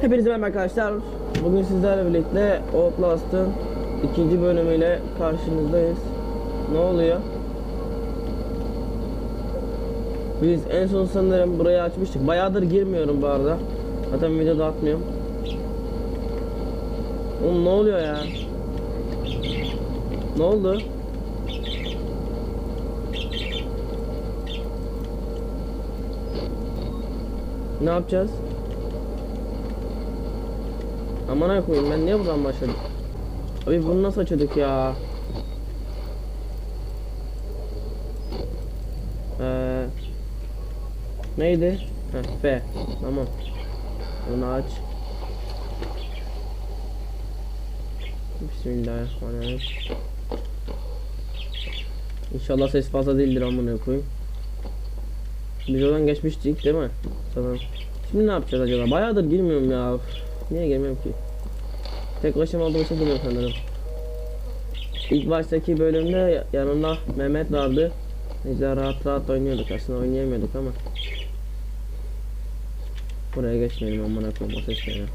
Hepinize merhaba arkadaşlar. Bugün sizlerle birlikte Outlast'ın ikinci bölümüyle karşınızdayız. Ne oluyor? Biz en son sanırım burayı açmıştık. Bayağıdır girmiyorum bu arada. Zaten videoda atmıyorum. Oğlum ne oluyor ya? Ne oldu? Ne yapacağız? Aman koyayım ben niye buradan başladım? Abi bunu nasıl açıyorduk ya? Ee, neydi? Heh, F. Tamam. Bunu aç. Bismillahirrahmanirrahim. İnşallah ses fazla değildir amına koyayım. Biz oradan geçmiştik değil mi? Tamam. Şimdi ne yapacağız acaba? Bayağıdır girmiyorum ya. Niye girmiyorum ki? Tek başıma olduğum için girmiyorum sanırım. İlk baştaki bölümde yanımda Mehmet vardı. Güzel rahat rahat oynuyorduk. Aslında oynayamıyorduk ama. Buraya geçmeyelim amına koyayım o ya.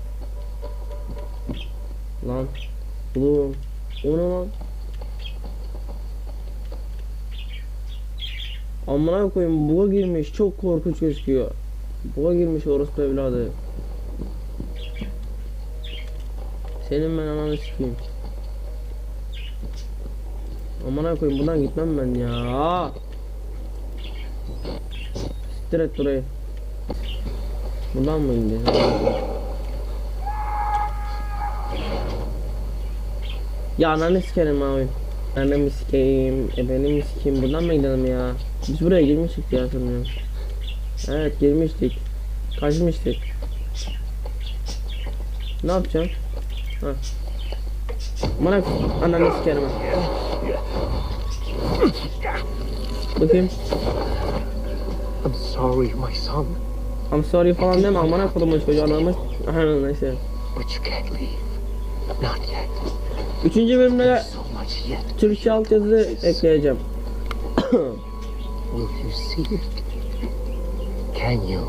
Lan. Oğlum. O ne lan? Amına koyayım buga girmiş çok korkunç gözüküyor. Buga girmiş orospu evladı. Senin ben ananı sikeyim. Amına koyayım buradan gitmem ben ya. Siktir et burayı. Buradan mı indi? Ya ananı sikerim abi. Annemi sikeyim, ebenimi sikeyim. Buradan mı gidelim ya? Biz buraya girmiştik ya sanıyorum. Evet girmiştik. Kaçmıştık. Ne yapacağım? Bana ananı sikerim. Bakayım. I'm sorry, my son, I'm sorry falan deme amına kodumun çocuğu anamı. Aha neyse. but you can't leave. Not yet. Üçüncü bölümde. Türkçe altyazı ekleyeceğim. Will you see it? Can you?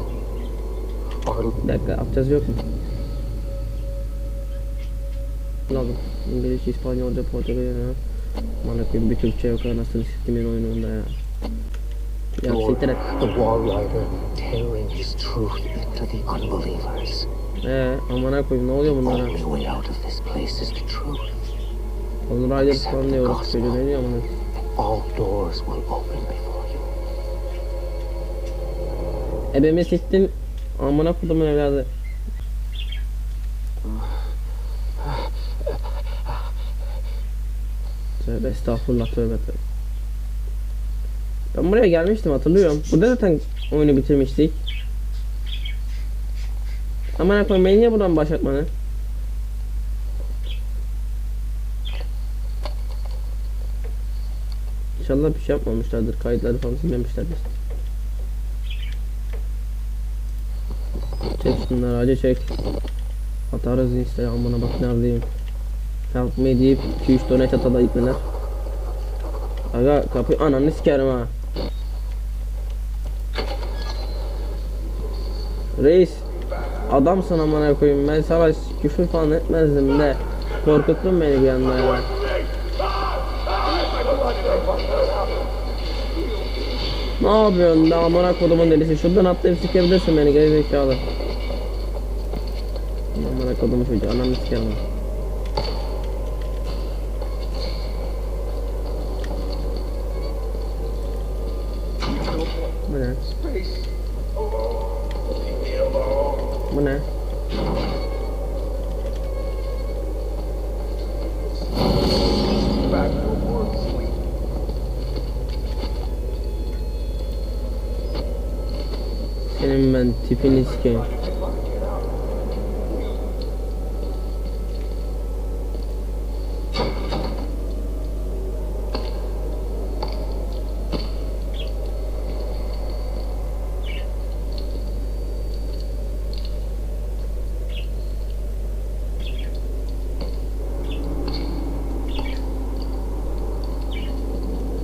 Bir dakika altyazı yok mu? Lazım. İngilizce, İspanyolca, Portekizce ya. Bana koyayım bir Türkçe yok anasını siktimin oyununda ya. Ya siktir et. the Wall Rider tearing his truth into the unbelievers. Ee, amına koyayım ne oluyor bunlara? Only way out of this place is the truth. Onur Rider falan diyoruz. Çocuğu ne diyor amına? All doors will open before you. Ebemi siktin. Amına kodumun evladı. Tövbe estağfurullah tövbe tövbe. Ben buraya gelmiştim hatırlıyorum. Burada zaten oyunu bitirmiştik. Aman koyayım beni niye buradan başlatmanı? İnşallah bir şey yapmamışlardır. Kayıtları falan silmemişlerdir. Çek şunları acı çek. Atarız işte amına bak neredeyim. Me deyip 2-3 donate atada gitmeler. Aga kapıyı ananı sikerim ha. Reis adamsın amına koyayım ben sana küfür falan etmezdim de korkuttun beni bir anda ya. Ne yapıyorsun da amına kodumun delisi şuradan atlayıp sikebilirsin beni geri zekalı. Amına kodumun çocuğu ananı sikerim ha. Bu ne? Bu ne? Senin ben tipini sikeyim.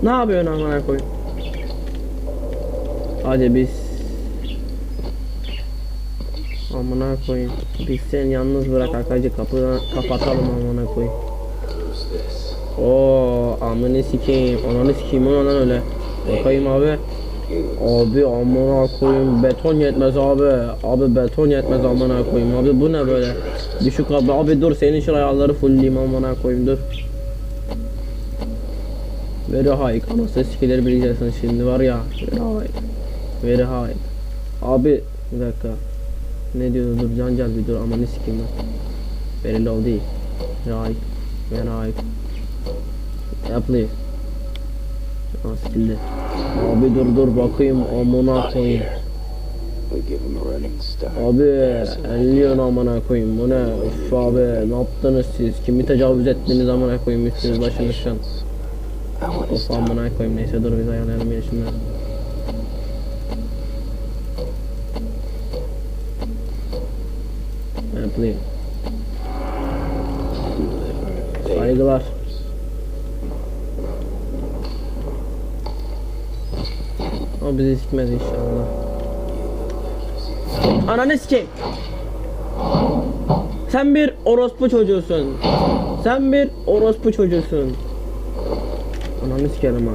Ne yapıyorsun amına koyayım? Hadi biz Amına koyayım. Biz seni yalnız bırak arkadaşlar kapıdan kapatalım amına koyayım. Oo amını sikeyim. Ananı sikeyim o öyle. Bakayım abi. Abi amına koyayım beton yetmez abi. Abi beton yetmez amına koyayım. Abi bu ne böyle? Düşük abi. Abi dur senin şu ayarları fullleyeyim amına koyayım dur. Very high. Anasını sikileri bileceksin şimdi var ya. Very high. Very high. Abi bir dakika. Ne diyordu dur can gel bir dur ama ne sikeyim ben. Very low değil. Right. Very high. Please. Aa sikildi. Abi dur dur bakayım amına koyayım. Abi elliyon amına koyayım bu ne? Üf abi ne yaptınız siz? Kimi tecavüz ettiniz amına koyayım üstünüz başınız şu Of amına koyayım neyse dur biz ayarlayalım. Evet please. Saygılar. O bizi sikmez inşallah. Ananı sikeyim. Sen bir orospu çocuğusun. Sen bir orospu çocuğusun. Ananı sikerim ha.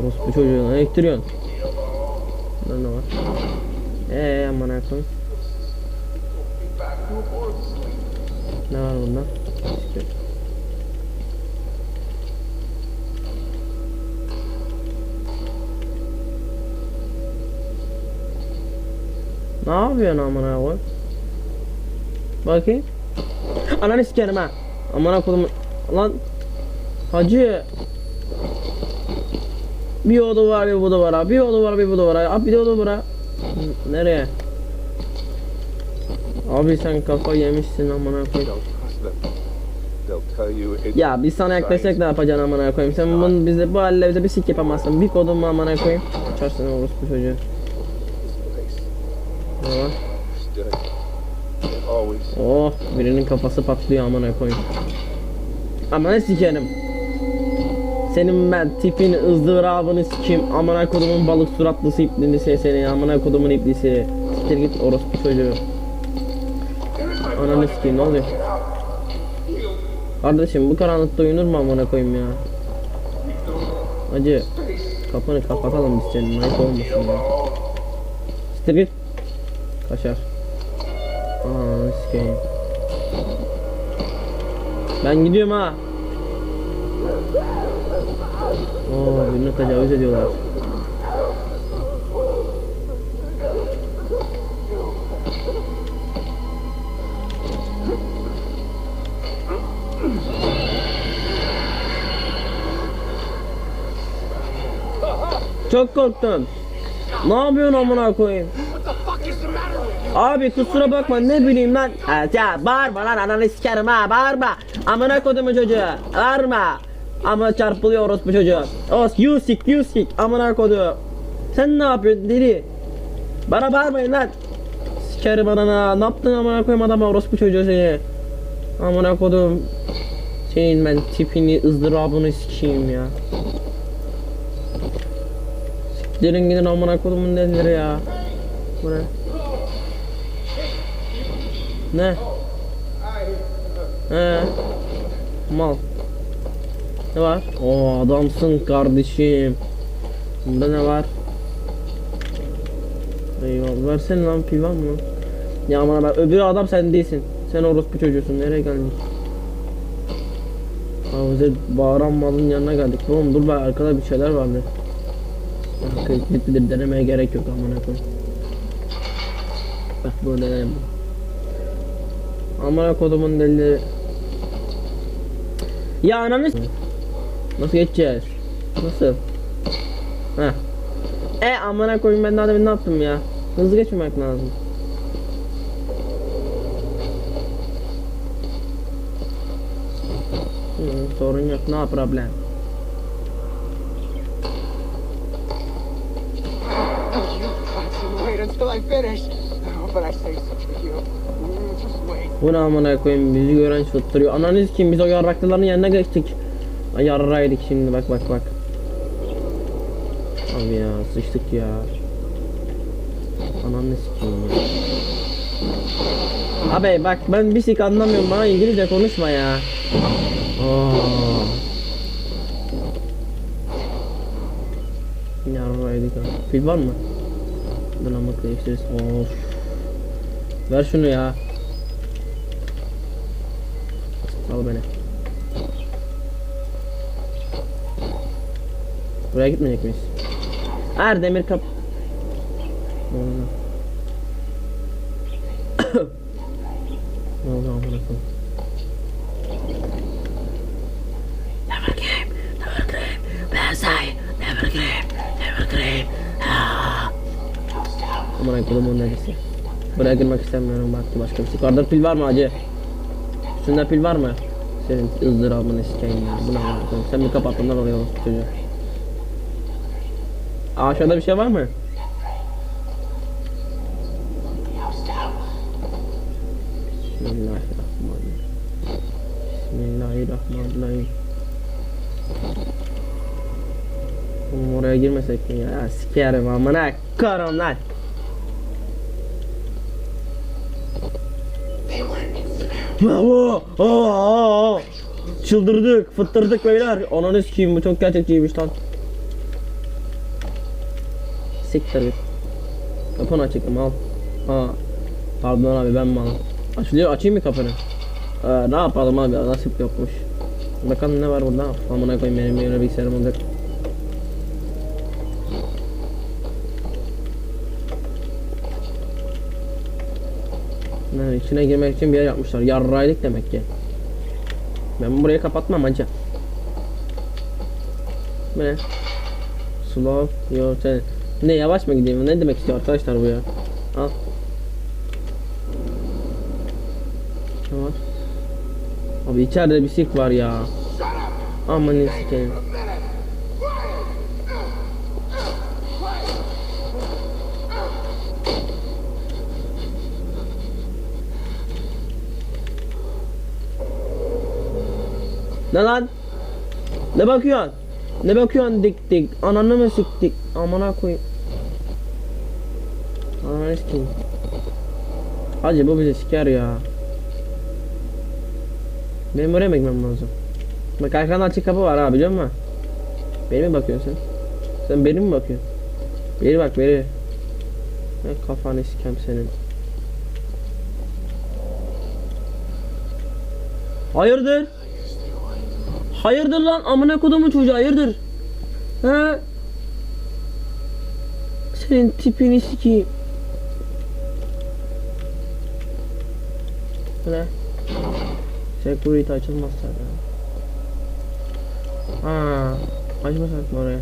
Orospu çocuğu ne ittiriyorsun? Burada ne var? Eee aman koy. Ne var bunda? Ne yapıyorsun amına koy? Bakayım. Ananı sikerim ha. Amına koydum. Lan Hacı. Bir oda var bir bu da var. Bir oda var bir bu da var abi. Bir de oda var Nereye? Abi sen kafa yemişsin amına koy. Don't trust them. They'll tell you it's Ya biz sana yaklaşsak ne yapacaksın amına koyayım? Sen bunu bize bu halle bize bir sik yapamazsın. Bir kodun mu amına koyayım? Açarsın orospu çocuğu. Ne var? Oh birinin kafası patlıyor amına koyayım. Amına sikerim. Senin ben tipin ızdırabını sikeyim. Amına kodumun balık suratlısı iplisi seni. Amına kodumun iplisi. Siktir git orospu çocuğu. Ananı sikeyim ne oluyor? Kardeşim bu karanlıkta uyunur mu amına koyayım ya? Acı kapını kapatalım biz senin ayıp olmasın ya. Siktir git. Kaşar. Ananı sikeyim. Ben gidiyorum ha. Oo birine tecavüz ediyorlar. Çok korktum. Ne yapıyorsun amına koyayım? Abi kusura bakma ne bileyim ben. Ya bağırma lan ananı sikerim ha bağırma. Amına kodumu çocuğu bağırma. Ama çarpılıyor orospu çocuğu. Os you sick amına kodu. Sen ne yapıyorsun deli? Bana bağırmayın lan. Sikerim anana. Ne yaptın amına koyayım adama orospu çocuğu seni. Amına kodum. Senin ben tipini ızdırabını sikeyim ya. Siktirin gidin amına kodumun delileri ya. Bu ne? Ne? He. Mal. Ne var? Oo adamsın kardeşim. Bunda ne var? Eyvallah. Versene lan pivan mı? Ya aman ben öbür adam sen değilsin. Sen orospu çocuğusun. Nereye geldin? Havuze bağıran malın yanına geldik. Oğlum dur be arkada bir şeyler vardı. Kayıtlıdır denemeye gerek yok amına koyayım. Bak bu deneyelim. Amına kodumun deli. Ya ananı Nasıl geçeceğiz? Nasıl? Heh. E amına koyayım ben daha demin ne yaptım ya? Hızlı geçmemek lazım. Hı, sorun yok, no problem. Bu ne amına koyayım bizi gören şutturuyor. Ananız kim biz o yarraklıların yanına geçtik. Ay yarraydık şimdi bak bak bak. Abi ya sıçtık ya. Ananı sikeyim ya. Abi bak ben bir sik anlamıyorum bana İngilizce konuşma ya. Oo. Yarraydık ha. Pil var mı? Dur ama değiştiririz. Of. Ver şunu ya. Al beni. Buraya gitmeyecek miyiz? Er demir kap. Ne oldu? ne oldu amına koyayım? Never game, never game, Bensai, never game, never game. Amına koyayım onun neresi? Buraya girmek istemiyorum bak başka bir şey. Yukarıda pil var mı acı? Üstünde pil var mı? Senin ızdırabını sikeyim ya. Bu ne amına koyayım? Sen bir kapat bundan oraya olsun çocuğu. Aşağıda bir şey var mı? Bismillahirrahmanirrahim. Bismillahirrahmanirrahim. Oğlum oraya girmesek mi ya? sikerim amına koyarım lan. Bravo! Aa, aa. Çıldırdık, fıttırdık beyler. Ananı sikeyim bu çok gerçekçiymiş lan. Siktir git. Kapını açıktım al. Ha. Pardon abi ben malım. Açılıyor açayım mı kapını? Ee, ne yapalım abi nasip yokmuş. Bakalım ne var burada? Amına koyayım benim yine bilgisayarım olacak. Ne içine girmek için bir yer yapmışlar. Yarraydık demek ki. Ben burayı kapatmam hacı. Ne? Slow your ten. Ne yavaş mı gideyim? Ne demek istiyor arkadaşlar bu ya? Al. Ne var? Abi içeride bir sik var ya. Aman ne sikeyim. Ne lan? Ne bakıyorsun? Ne bakıyorsun dik dik? Ananı mı siktik? Amına koyayım. Sikeyim. Hacı bu bizi siker ya. Benim oraya mı gitmem lazım? Bak arkanda açık kapı var ha biliyor musun? Beni mi bakıyorsun sen? Sen beni mi bakıyorsun? Beri bak beri. Ne kafanı sikem senin. Hayırdır? Hayırdır lan amına kodumun çocuğu hayırdır? He? Senin tipini sikeyim. Bu ne? Security açılmaz zaten. Aa, açmasak mı oraya?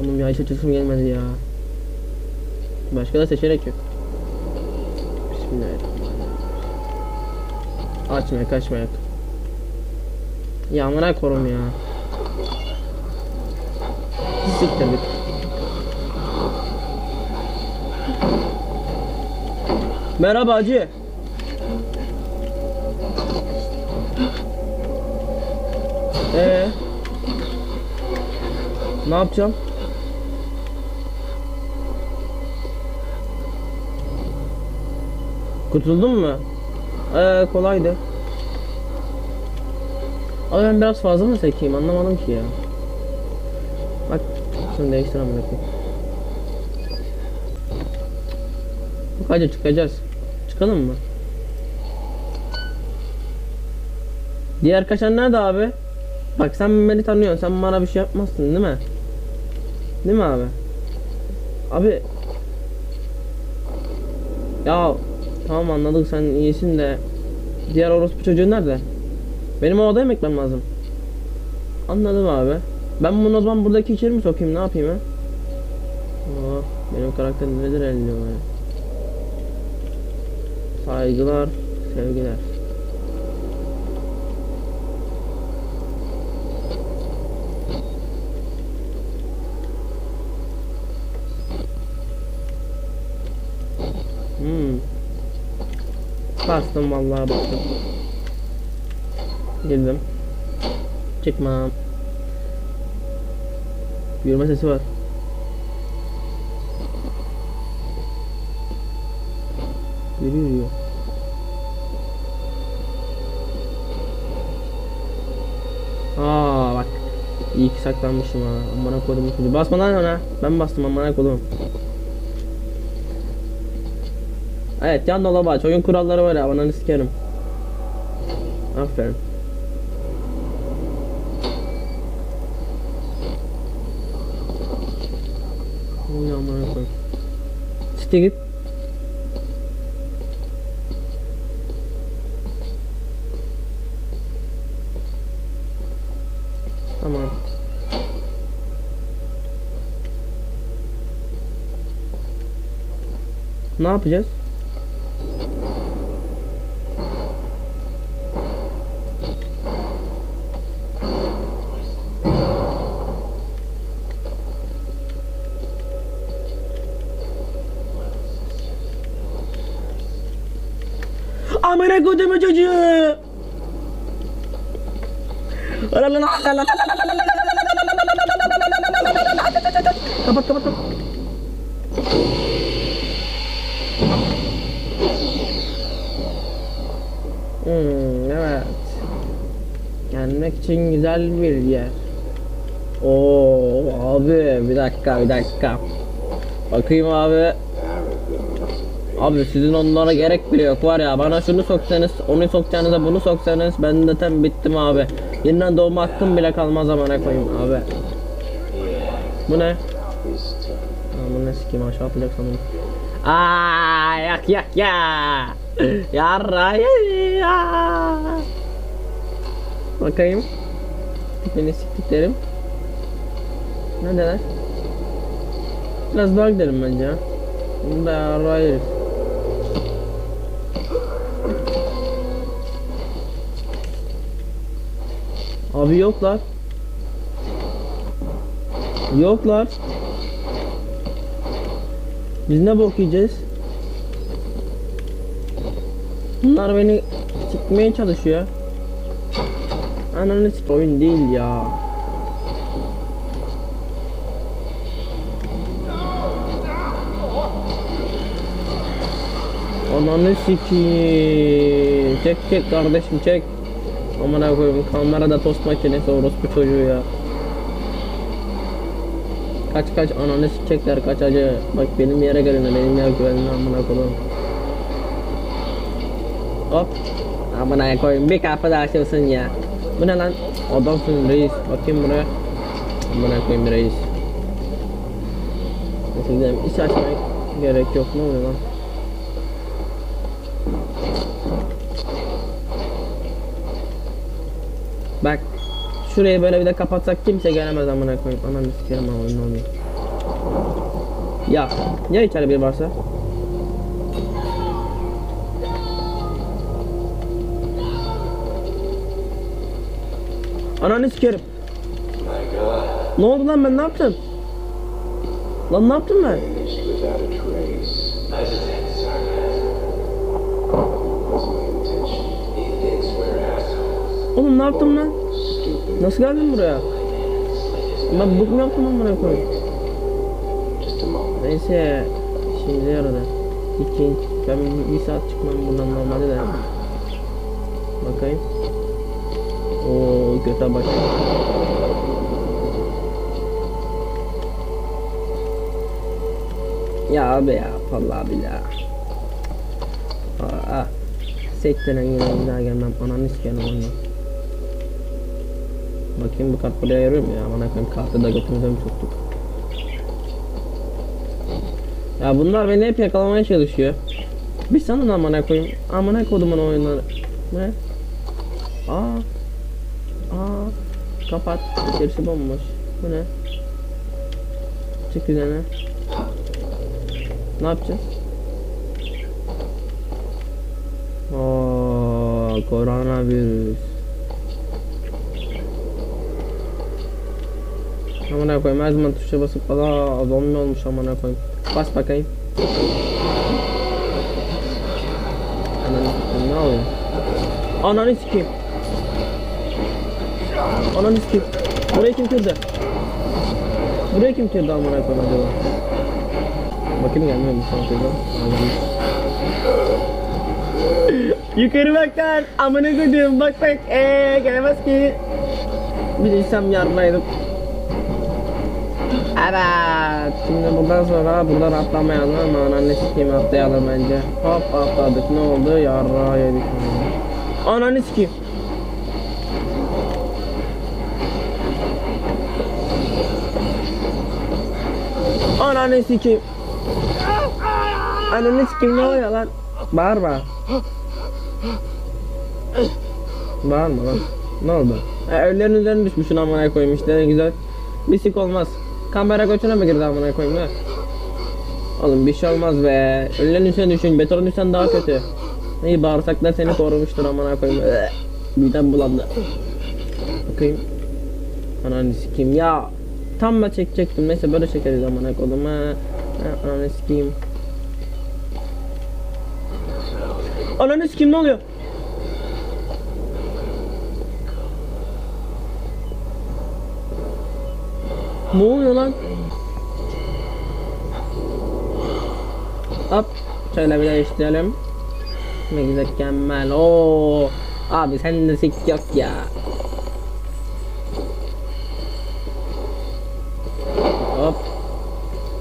Onun bir aç açılsın gelmedi ya. Başka da seçenek yok. Bismillahirrahmanirrahim. Açmayak açmayak. Ya amına korum ya. Siktir Merhaba hacı. Ee, ne yapacağım? Kurtuldun mu? Ee, kolaydı. Abi ben biraz fazla mı sekeyim anlamadım ki ya. Bak şunu değiştir amına koyayım. Bak hadi çıkacağız. Çıkalım mı? Diğer kaçan nerede abi? Bak sen beni tanıyorsun. Sen bana bir şey yapmazsın değil mi? Değil mi abi? Abi Ya tamam anladık sen iyisin de Diğer orospu çocuğu nerede? Benim o odaya mı ekmem lazım? Anladım abi. Ben bunu o zaman buradaki içeri mi sokayım? Ne yapayım ha? Oh, benim karakterim nedir elli o ya? Saygılar, sevgiler. Hmm. Bastım vallahi bastım. Girdim. Çıkmam. Yürüme sesi var. Yürü yürü. İyi saklanmışım ha. Amına koydum çocuğu. Basma lan ona. Ben bastım amına koydum. Evet yan dolaba aç. Oyun kuralları var ya. Ananı sikerim. Aferin. Oy amına koyayım. Site git. Tamam. Ne yapacağız? Amına kodumu çocuğu. Kapat kapat kapat. Hmm, evet. Gelmek için güzel bir yer. Oo abi bir dakika bir dakika. Bakayım abi. Abi sizin onlara gerek bile yok var ya bana şunu soksanız onu sokacağınıza bunu soksanız ben de tam bittim abi. Yeniden doğma hakkım bile kalmaz amına koyayım abi. Bu ne? Aman ne sikeyim aşağı atacak sanırım. Aa yak yak ya. Yarra ya. Bakayım. Beni siktiklerim. Neredeler? Biraz daha gidelim bence ya. Bunda yarra herif. Abi yoklar. Yoklar. Biz ne bok yiyeceğiz? Bunlar beni sikmeye çalışıyor. Ananı sik oyun değil ya. Ananı sikiyim. Çek çek kardeşim çek. Amına koyayım kamerada tost makinesi orospu çocuğu ya. Kaç kaç ananı sikecekler kaç acı. Bak benim yere gelin benim yer güvenli amına koyayım. Hop. Amına koyayım bir kapı daha açılsın ya. Bu ne lan? Adamsın reis. Bakayım buraya. Amına koyayım reis. Neyse gidelim. Hiç açmaya gerek yok. Ne oluyor lan? Bak. Şurayı böyle bir de kapatsak kimse gelemez amına koyayım. Ananı sikerim ama ne oluyor? Ya. Ya içeride biri varsa? Ananı sikerim. Ne oldu lan ben ne yaptım? Lan ne yaptım ben? Oğlum ne yaptım lan? Nasıl geldim buraya? Ben bug mu yaptım amına koyayım? Neyse şimdi yaradı. İki, ben bir saat çıkmam buradan normalde de. Bakayım. Oo göte bak. Ya abi ya vallahi billahi. Aa, Sekten yine bir daha gelmem. Ananı sikerim onu. Bakayım bu kart buraya yarıyor mu ya? Bana koyayım kartı da götümüze mi soktuk? Ya bunlar beni hep yakalamaya çalışıyor. Bir sanın amına koyayım. Amına kodumun oyunları. Ne? Aa. Kapat. İçerisi bomboş. Bu ne? Çık üzerine. Ne yapacağız? Oo, koronavirüs. Amına koyayım her zaman tuşa basıp aa zombi olmuş amına koyayım. Bas bakayım. Ananı sikeyim ne oluyor? Ananı sikeyim. Ananı sikeyim. Burayı kim kırdı? Burayı kim kırdı amına koyayım acaba? Bakayım gelmiyor mu sana kırdı? Yukarı bak lan. Amına koyduğum bak bak. Eee gelemez ki. Bilirsem yarmaydım. Evet. Şimdi buradan sonra buradan atlamayalım ama anne sikeyim atlayalım bence. Hop atladık. Ne oldu? Yarra yedik. Ananı sikeyim. Ananı sikeyim. Ananı sikeyim ne oluyor lan? Bağırma. Bağırma lan. Ne oldu? E, ölülerin üzerine düşmüşsün amına koyayım işte ne güzel. Bir sik olmaz. Kamera götüne mi girdi amına koyayım ya? Oğlum bir şey olmaz be. Ölülerin üstüne düşün. Beton düşsen daha kötü. İyi bağırsaklar seni korumuştur amına koyayım. Ee, midem bulandı. Bakayım. Ananı sikeyim ya. Tam da çekecektim. Neyse böyle çekeriz amına koluma. Ananı sikeyim. Ananı sikeyim ne oluyor? Ne oluyor lan? Hop. Şöyle bir değiştirelim. Ne güzel mükemmel. Oo. Abi sen de sik yok ya.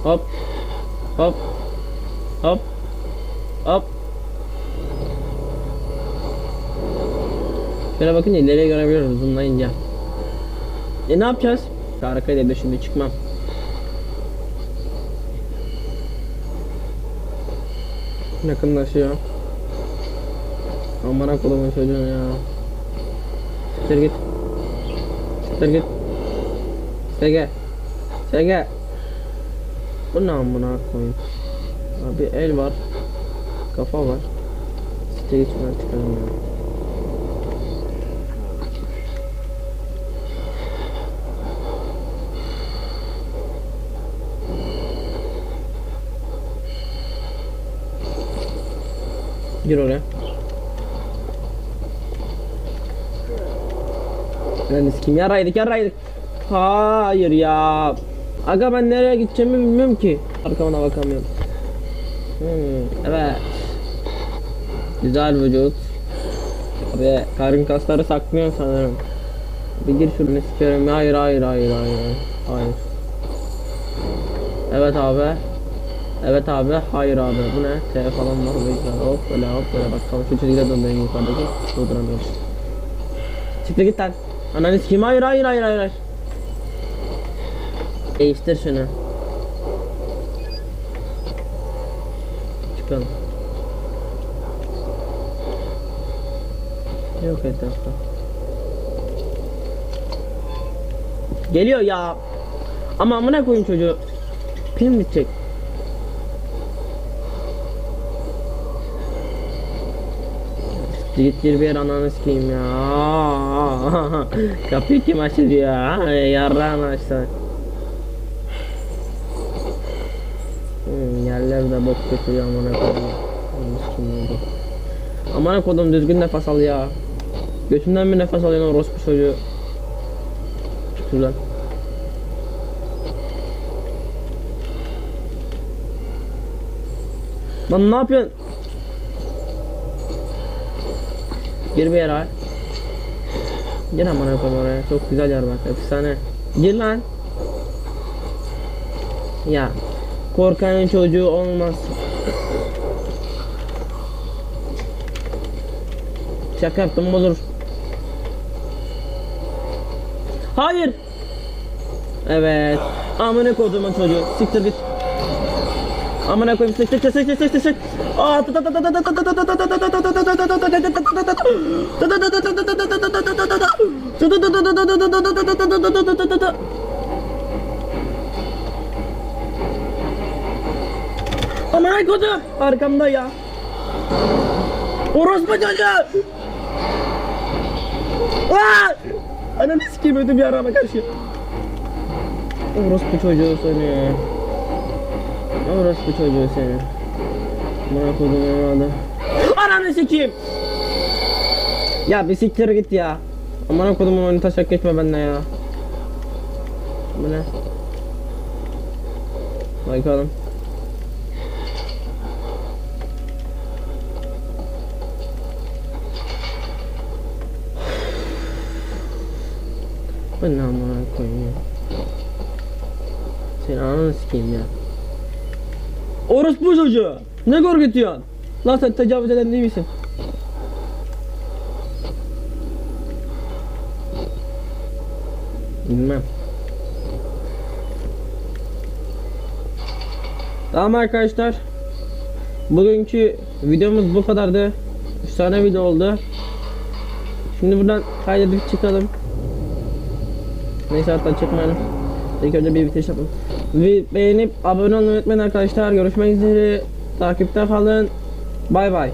Hop. Hop. Hop. Hop. Şöyle bakınca ileriye görebiliyoruz zoomlayınca. E ne yapacağız? Şu arkaya da şimdi çıkmam. Yakınlaşıyor. Aman akıllı çocuğun ya. Siktir git. Siktir git. Sege. Sege. Bu ne amına koyayım. Bir el var. Kafa var. Site gitmeden çıkalım ya. Gir oraya. Lan kim yaraydık yaraydık. Hayır ya. Aga ben nereye gideceğimi bilmiyorum ki. Arkamına bakamıyorum. Hmm, evet. Güzel vücut. Abi karın kasları saklıyor sanırım. Bir gir şunu sikerim. Hayır hayır hayır hayır. Hayır. Evet abi. Evet abi. Hayır abi. Bu ne? T falan var. Böyle. Hop böyle hop böyle. Bakalım şu çizgide döndüreyim yukarıdaki. Durduramıyoruz. Çıktı git lan. Ananı sikeyim. Hayır hayır hayır hayır. hayır. Değiştir şunu. Çıkalım. Yok etrafta. Geliyor ya. Ama amına koyun çocuğu. Pil bitecek. Gittir bir ananı sikeyim ya. Kapıyı kim açtı ya? Yarrağını açtı. Hmm, yerler de bok götürüyor amına koyayım. Amına kodum düzgün nefes al ya. Götünden bir nefes alıyorsun orospu çocuğu. Çıktı lan. Lan ne yapıyorsun? Gir bir yere abi. Gir amına koyayım oraya. Çok güzel yer bak. Efsane. Gir lan. Ya Korkanın çocuğu olmaz. Şaka yaptım olur. Hayır. Evet. Amına kodumun çocuğu. Siktir git. Amına koyayım sık sık sık sık sık sık sık. Aa Aman kodum arkamda ya. Orospu çocuğu. Aa! Ananı sikeyim ödüm yarama karşı. Orospu çocuğu seni. Orospu çocuğu seni. Bana kodum evladı. Ananı sikeyim. Ya bir siktir git ya. Aman kodumun oyunu taşak geçme benden ya. Bu ne? Bakalım. Ben amına koyayım ya. Senin ananı sikeyim ya. Orospu çocuğu. Ne korkutuyorsun? Lan sen tecavüz eden değil misin? Bilmem. Tamam arkadaşlar. Bugünkü videomuz bu kadardı. 3 tane video oldu. Şimdi buradan kaydedip çıkalım. Neyse hatta çıkmayalım. İlk önce bir bitiriş yapalım. Beğenip abone olmayı unutmayın arkadaşlar. Görüşmek üzere. Takipte kalın. Bay bay.